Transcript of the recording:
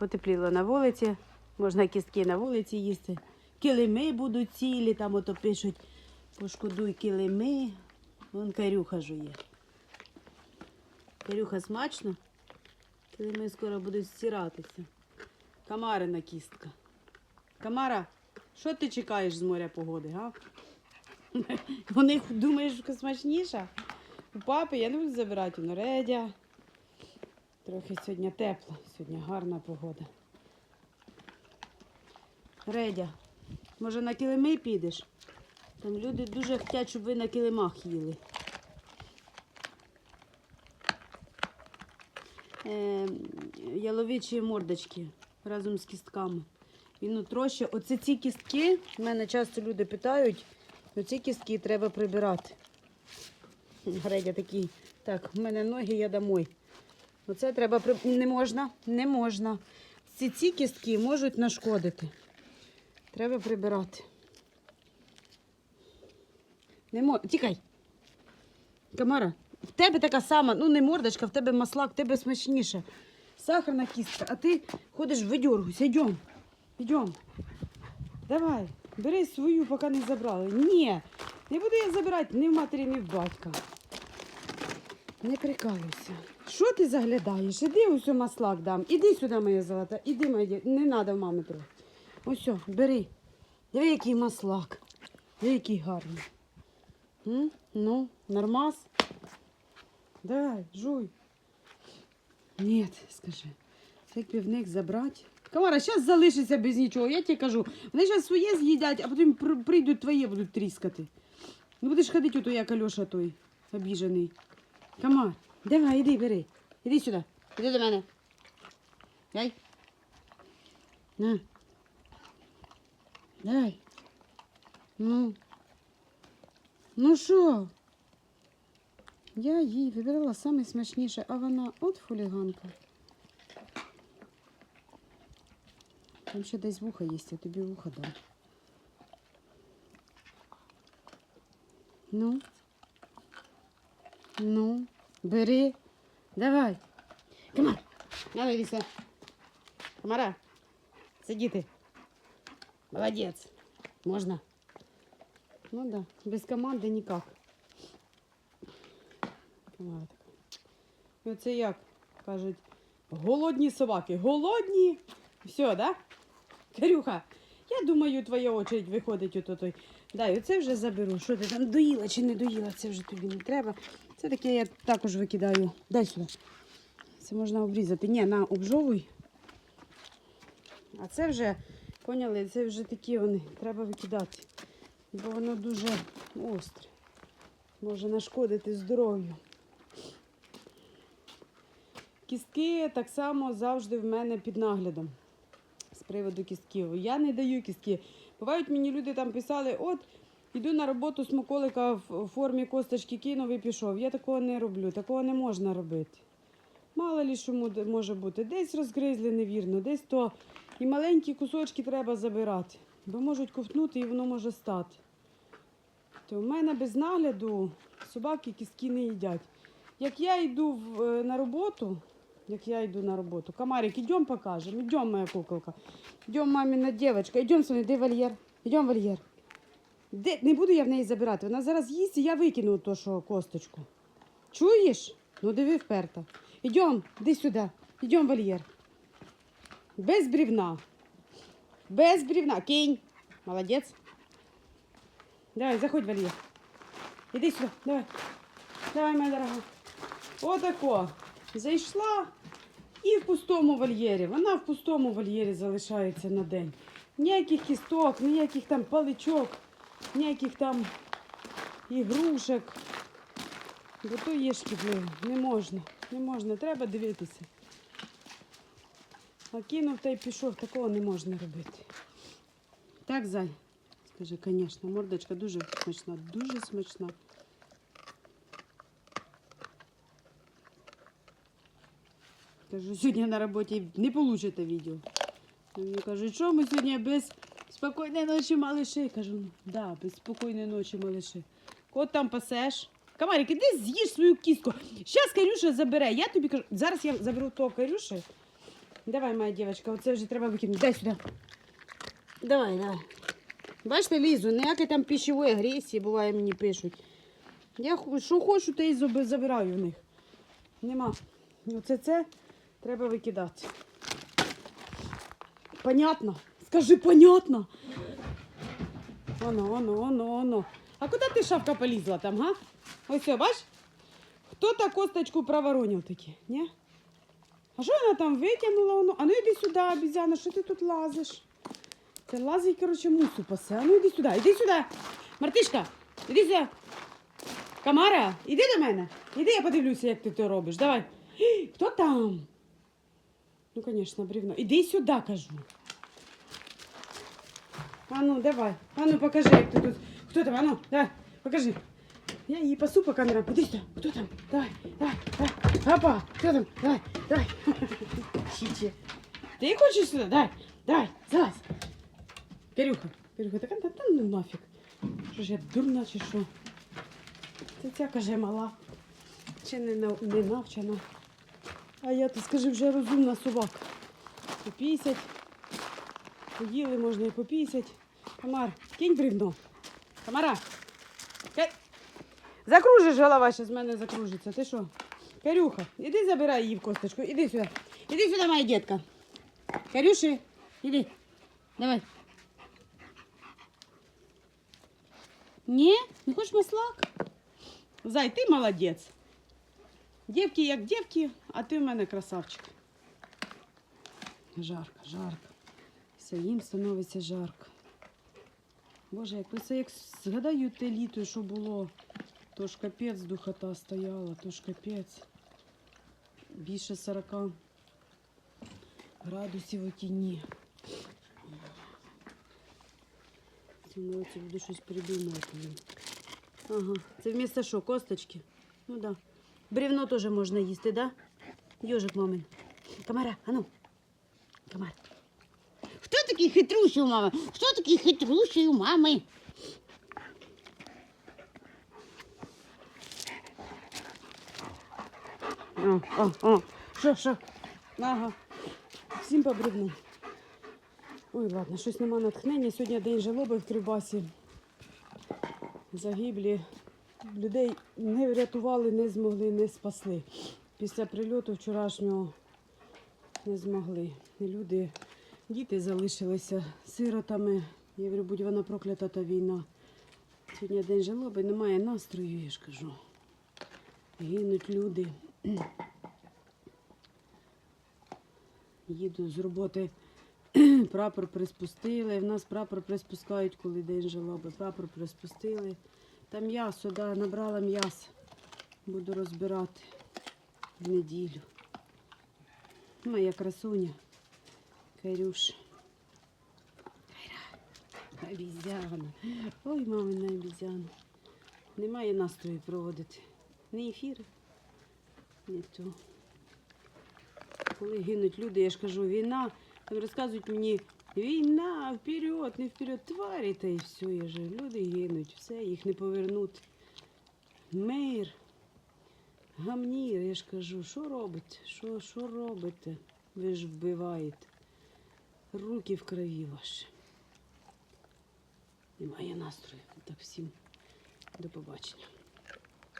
Потепліло на вулиці, можна кістки на вулиці їсти. Килими будуть цілі, там ото пишуть, пошкодуй килими. Вон карюха жує. Карюха смачно. Килими скоро будуть стиратися. Камарина кістка. Камара, що ти чекаєш з моря погоди, га? Них думаєш, що смачніша? У папи я не буду забирати у Редя. Трохи сьогодні тепло, сьогодні гарна погода. Редя, може на килими підеш? Там люди дуже хочуть, щоб ви на килимах їли. Е, яловичі мордочки разом з кістками. І нутро ще. Оце ці кістки, мене часто люди питають, оці кістки треба прибирати. Гредя такий. Так, в мене ноги, я домой. Оце треба при... Не можна, не можна. Ці, ці кістки можуть нашкодити. Треба прибирати. Не мо... Тікай. Камара, в тебе така сама, ну не мордочка, в тебе маслак, в тебе смачніше. Сахарна кістка, а ти ходиш видьоргуйся. Йдем. Йдем. Давай, бери свою, поки не забрали. Ні, не буду я забирати ні в матері, ні в батька. Не прикалуйся. Що ти заглядаєш? Іди ось маслак дам. Іди сюди, моя золота. Іди, моя Не треба в мами трохи. Ось, бери. Диви, який маслак. Диви, який гарний. М? Ну, нормас. Давай, жуй. Ні, скажи. Як півник забрати? Камара, зараз залишиться без нічого, я тебе кажу. Вони зараз своє з'їдять, а потім прийдуть твоє будуть тріскати. Не будеш ходити ото, як Альоша той обіжений. Камар, давай, іди, бери. Іди сюди. Іди до мене. Дай. На. Дай. Ну. Ну що? Я їй вибирала саме смачніше, а вона от фуліганка. Там ще десь вуха є, я тобі вуха дам. Ну. Ну, бери. Давай. Камар. На, іди сюди. Камара. Сидіти. Молодець. Можна? Ну да. Без команди ніяк. Камара. Ну це як? Кажуть, голодні собаки. Голодні. Все, да? Карюха, я думаю, твоя очередь виходить ото той. Дай, оце вже заберу. Що ти там доїла чи не доїла, це вже тобі не треба. Це таке я також викидаю. Дай сюди. Це можна обрізати. Ні, на обжовуй. А це вже, поняли, це вже такі вони, треба викидати. Бо воно дуже остре. Може нашкодити здоров'ю. Кістки так само завжди в мене під наглядом з приводу кістків. Я не даю кістки. Бувають мені люди там писали, от іду на роботу смаколика в формі косточки кинув і пішов. Я такого не роблю, такого не можна робити. Мало лі що може бути. Десь розгризли невірно, десь то і маленькі кусочки треба забирати, бо можуть ковтнути і воно може стати. То в мене без нагляду собаки кістки не їдять. Як я йду е, на роботу, як я йду на роботу, Камарик, ідем покажемо, ідем, моя куколка. Идем, мамина девочка, идем сюди, де вольєр? Идем вольєр. Де? Не буду я в неї забирати. Вона зараз їсть, і я викину то, що косточку. Чуєш? Ну диви вперта. Идем, іди сюди. Идем вольєр. Без брівна. Без брівна. Кинь. Молодець. Давай, заходь вольєр. Іди сюди, давай. Давай, моя дорога. Отако. Зайшла і в пустому вольєрі. Вона в пустому вольєрі залишається на день. Ніяких кісток, ніяких там паличок, ніяких там ігрушек. Бо то є шкідливо. Не можна. Не можна. Треба дивитися. А кинув та й пішов, такого не можна робити. Так, зай. Скажи, звісно, мордочка дуже смачна, дуже смачна. Кажу, сьогодні на роботі не получите відео. Мені кажуть, що ми сьогодні без спокійної ночі малиші. Кажу, ну да, без спокійної ночі малиші. Кот там пасеш. Камарик, іди з'їж свою кістку. Зараз Карюша забере. Я тобі кажу, зараз я заберу того Карюші. Давай, моя дівчинка, оце вже треба викинути. Дай сюди. Давай, давай. Бачите, Лізу, ніякої там пищової агресії, буває, мені пишуть. Я що хочу, те й забираю в них. Нема. Оце це треба викидати. Понятно? Скажи, понятно? Оно, оно, оно, оно. А куди ти шавка полізла там, га? Ось бач? Хто та косточку проворонив таки, ні? А що вона там витягнула? Воно? А ну йди сюди, обізяна, що ти тут лазиш? Це лазить, коротше, мусу пасе. А ну йди сюди, іди сюди. Мартишка, іди сюди. Камара, іди до мене. Іди, я подивлюся, як ти це робиш. Давай. Хто там? Ну, звісно, бревно. Іди сюди, кажу. А ну, давай. А ну, покажи, як ти тут. Хто там? А ну, давай, покажи. Я її пасу по камерам. Іди сюди. Хто там? Давай, давай, давай. Опа, хто там? Давай, давай. Чичи. Ти хочеш сюди? Давай, давай, залазь. Кирюха, Кирюха, така та, та ну нафіг. Що ж я дурна чи що? Це каже мала. Чи не, не навчена. А я, ти скажи, вже розумна собака. Попісять. Поїли можна і попісять. Комар, кинь бревно. Комара. Ке- Закружиш голова, зараз з мене закружиться. Ти що? Карюха, іди забирай її в косточку. Іди сюди. Іди сюди, моя дітка. Карюші, іди. Давай. Ні? Не хочеш маслак? Зай, ти молодець. Дівки як дівки, а ти в мене красавчик. Жарко, жарко. Все, їм становиться жарко. Боже, як це як згадаю те літо, що було, то ж капець духота стояла, то ж капець. Більше 40 градусів у тіні. Цьому році щось придумувати. блін. Ага, це вмісто що, косточки? Ну да. Бревно теж можна їсти, да? Йожик мамин. Камара, а ну. Камар. Хто такий хитрющий у мами? Хто такий хитрющий у мами? Що, що? Ага. Всім по бревну. Ой, ладно, щось нема натхнення. Сьогодні день жалоби в Кривбасі. Загиблі. Людей не врятували, не змогли, не спасли. Після прильоту вчорашнього не змогли. Люди, діти залишилися сиротами. Я говорю, будь вона проклята та війна. Сьогодні день жалоби, немає настрою, я ж кажу. Гинуть люди. Їду з роботи, прапор приспустили. В нас прапор приспускають, коли день жалоби. Прапор приспустили. Та м'ясо, да, набрала м'ясо. Буду розбирати в неділю. Моя красуня. Карюш. Обізяна. Ой, мамина обізяна. Немає настрою проводити. Ні ефіри, ні то. Коли гинуть люди, я ж кажу, війна, розказують мені, війна, вперед, не вперед, тварі та і все. Я же, люди гинуть, все, їх не повернути. Мир, гамнір, я ж кажу, що робите? Що, що робите? Ви ж вбиваєте. Руки в крові ваші. Немає настрою. Так всім до побачення.